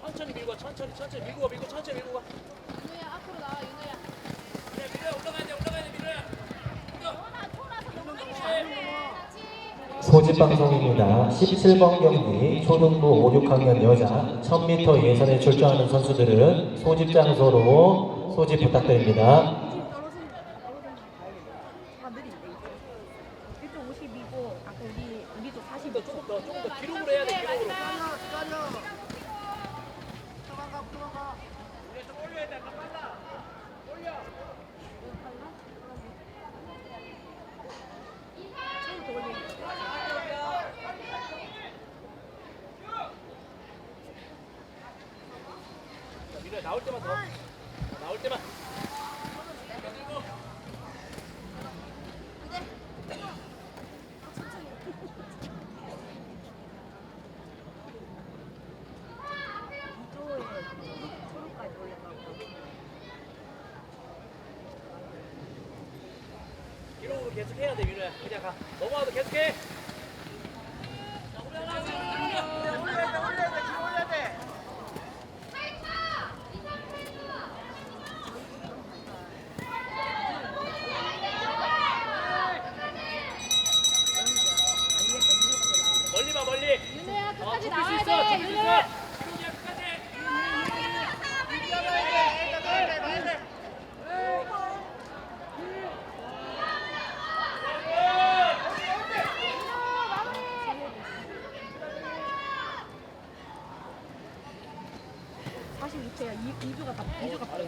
천천히 밀고 와, 천천히 천천히 밀고 와 밀고 천천히 밀고 와. 윤호야 앞으로 나와 윤호야. 야 밀어야 올라가야 돼 올라가야 돼 밀어야. 넘어가게. 소집 방송입니다. 17번 경기 초등부 5, 6학년 여자 1000m 예선에 출전하는 선수들은 소집 장소로 소집 부탁드립니다. 아까 우리 우리 쪽 40. 조금 더 조금 더 조금 더 기록으로 해야 돼 기록으로. 자, 밀어야 나올 때만 더. 나올 때만. 초록까지 올려가고. 기록으로 계속 해야 돼 민호야. 그냥 가. 넘어와도 계속 해. 멀리 봐 멀리. 윤호야 어, 끝까지 수 나와야. 돼. 끝까지. 42초야. 2, 2주가 다, 2주가 빠르어